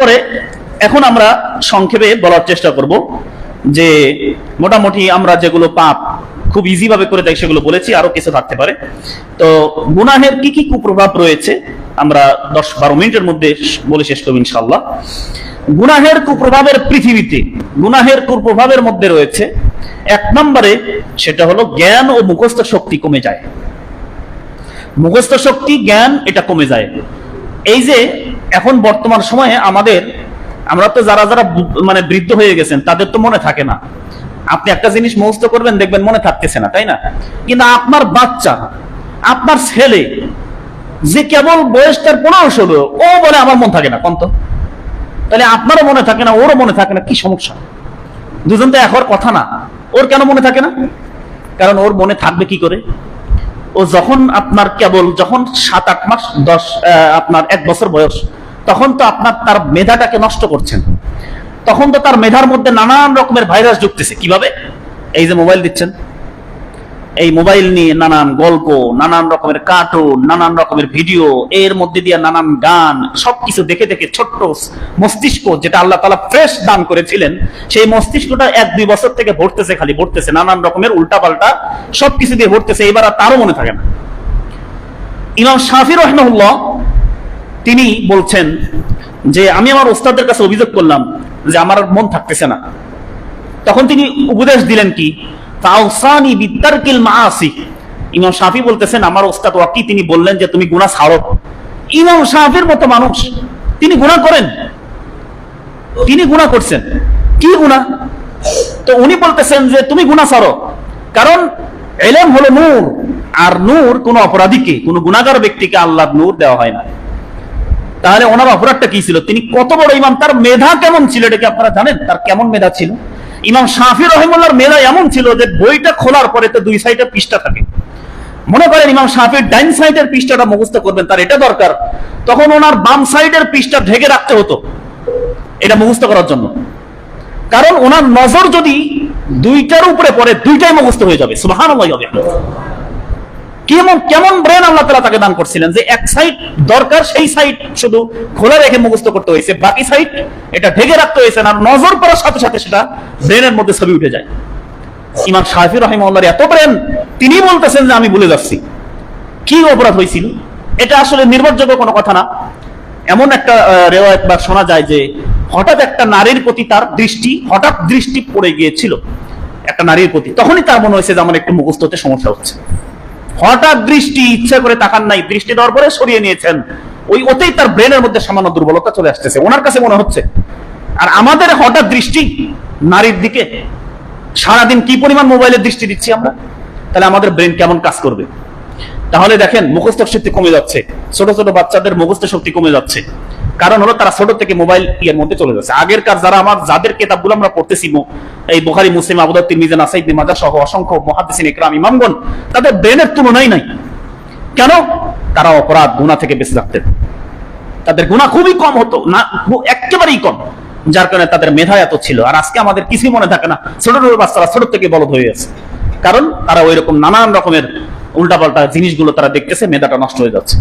পরে এখন আমরা সংক্ষেপে বলার চেষ্টা করব যে মোটামুটি আমরা যেগুলো পাপ খুব ইজি ভাবে করে দেয় সেগুলো বলেছি, আরও কিছু থাকতে পারে। তো গুনাহের কি কি কুপ্রভাব রয়েছে আমরা দশ বারো মিনিটের মধ্যে বলে শেষ করব ইনশাল্লাহ গুনাহের কুপ্রভাবের পৃথিবীতে, গুনাহের কুপ্রভাবের মধ্যে রয়েছে, এক নম্বরে সেটা হলো জ্ঞান ও মুখস্থ শক্তি কমে যায়। মুখস্থ শক্তি, জ্ঞান, এটা কমে যায়। এই যে এখন বর্তমান সময়ে আমাদের, আমরা তো যারা যারা মানে বৃদ্ধ হয়ে গেছেন, তাদের তো মনে থাকে না। আপনি একটা জিনিস মুখস্থ করবেন, দেখবেন মনে থাকতেছে না, তাই না? কিন্তু আপনার বাচ্চা, আপনার ছেলে, যে কেবল বয়স তার পনেরো ষোলো, ও বলে আমার মন থাকে না কন্ত তাহলে আপনারও মনে থাকে না, ওরও মনে থাকে না, কি সমস্যা? দুজন তো একর কথা না, ওর কেন মনে থাকে না? কারণ ওর মনে থাকবে কি করে? ও যখন আপনার কেবল, যখন সাত আট মাস, দশ আপনার এক বছর বয়স তখন তো আপনার তার মেধাটাকে নষ্ট করছেন। তখন তো তার মেধার মধ্যে নানান রকমের ভাইরাস ঢুকতেছে কীভাবে? এই যে মোবাইল দিচ্ছেন। এই মোবাইল নিয়ে নানান গল্প, নানান রকমের কার্টুন নানান রকমের ভিডিও এর মধ্যে দিয়ে নানান গান, সবকিছু দেখে দেখে ছোট্ট মস্তিষ্ক যেটা আল্লাহ তালা ফ্রেশ দান করেছিলেন, সেই মস্তিষ্কটা এক দুই বছর থেকে ভরতেছে, খালি ভরতেছে, নানান রকমের উল্টাপাল্টা সবকিছু দিয়ে ভরতেছে, এবার আর তারও মনে থাকে না। ইমাম শাফি রহমুল্লাহ তিনি বলছেন যে, আমি আমার ওস্তাদের কাছে অভিযোগ করলাম যে আমার মন থাকতেছে না। তখন তিনি উপদেশ দিলেন কি ইমাম বলতেছেন, আমার ওস্তাদ ওয়াকি তিনি বললেন যে, তুমি গুনাহ ছাড়ো। ইমাম মতো মানুষ, তিনি গুনাহ করেন? তিনি গুনাহ করছেন? কি গুনাহ? তো উনি বলতেছেন যে, তুমি গুনাহ ছাড়ো। কারণ এলেম হলো নূর, আর নূর কোন অপরাধীকে, কোন গুণাগার ব্যক্তিকে আল্লাহ নূর দেওয়া হয় না। তাহলে ওনার অপরাধটা কি ছিল? তিনি কত বড় ইমাম? তার মেধা কেমন ছিল এটাকে আপনারা জানেন? তার কেমন মেধা ছিল? ইমাম শাফি রহিমুল্লাহর মেধা এমন ছিল যে বইটা খোলার পরে তো দুই সাইডে পৃষ্ঠা থাকে। মনে করেন ইমাম শাফির ডাইন সাইডের পৃষ্ঠাটা মুখস্থ করবেন, তার এটা দরকার। তখন ওনার বাম সাইডের পৃষ্ঠা ঢেকে রাখতে হতো এটা মুখস্থ করার জন্য। কারণ ওনার নজর যদি দুইটার উপরে পড়ে, দুইটাই মুখস্থ হয়ে যাবে। সুবাহান কেমন কেমন ব্রেন আল্লাহ তালা তাকে দান করছিলেন যে এক সাইড দরকার, সেই সাইড শুধু খোলা রেখে মুখস্থ করতে হয়েছে, বাকি সাইড এটা ঢেকে রাখতে হয়েছে না নজর করার সাথে সাথে সেটা ব্রেনের মধ্যে ছবি উঠে যায়। ইমাম শাহি রহিমউল্লাহর এত ব্রেন তিনি বলতেছেন যে আমি ভুলে যাচ্ছি। কি অপরাধ হয়েছিল? এটা আসলে নির্ভরযোগ্য কোনো কথা না। এমন একটা রেওয়ায়ত বা শোনা যায় যে হঠাৎ একটা নারীর প্রতি তার দৃষ্টি, হঠাৎ দৃষ্টি পড়ে গিয়েছিল। একটা নারীর প্রতি। তখনই তার মনে হয়েছে যে আমার একটু মুখস্থ হতে সমস্যা হচ্ছে। হঠাৎ দৃষ্টি, ইচ্ছা করে তাকান নাই, দৃষ্টি দেওয়ার পরে সরিয়ে নিয়েছেন। ওই ওতেই তার ব্রেনের মধ্যে সামান্য দুর্বলতা চলে আসতেছে। ওনার কাছে মনে হচ্ছে, আর আমাদের হঠাৎ দৃষ্টি নারীর দিকে, সারাদিন কি পরিমাণ মোবাইলের দৃষ্টি দিচ্ছি আমরা? তাহলে আমাদের ব্রেন কেমন কাজ করবে? তাহলে দেখেন, মুখস্থ শক্তি কমে যাচ্ছে। ছোট ছোট বাচ্চাদের মুখস্থ শক্তি কমে যাচ্ছে। কারণ হলো তারা ছোট থেকে মোবাইল ইয়ের মধ্যে চলে যাচ্ছে। আগের কার যারা আমার, যাদের কেতাবগুলো আমরা পড়তেছি এই বুখারী, মুসলিম আবুদার তিরমিজি, নাসাই, ইবনে মাজাহ সহ অসংখ্য মুহাদ্দিসিন ইকরাম ইমামগণ, তাদের ব্রেনের তুলনাই নাই। কেন? তারা অপরাধ, গুনাহ থেকে বেঁচে থাকতেন। তাদের গুণা খুবই কম হতো, না একেবারেই কম। যার কারণে তাদের মেধা এত ছিল। আর আজকে আমাদের কিছুই মনে থাকে না, ছোট ছোট বাচ্চারা ছোট থেকে বলদ হয়ে গেছে। কারণ তারা ওই রকম নানান রকমের উল্টাপাল্টা জিনিসগুলো তারা দেখতেছে, মেধাটা নষ্ট হয়ে যাচ্ছে।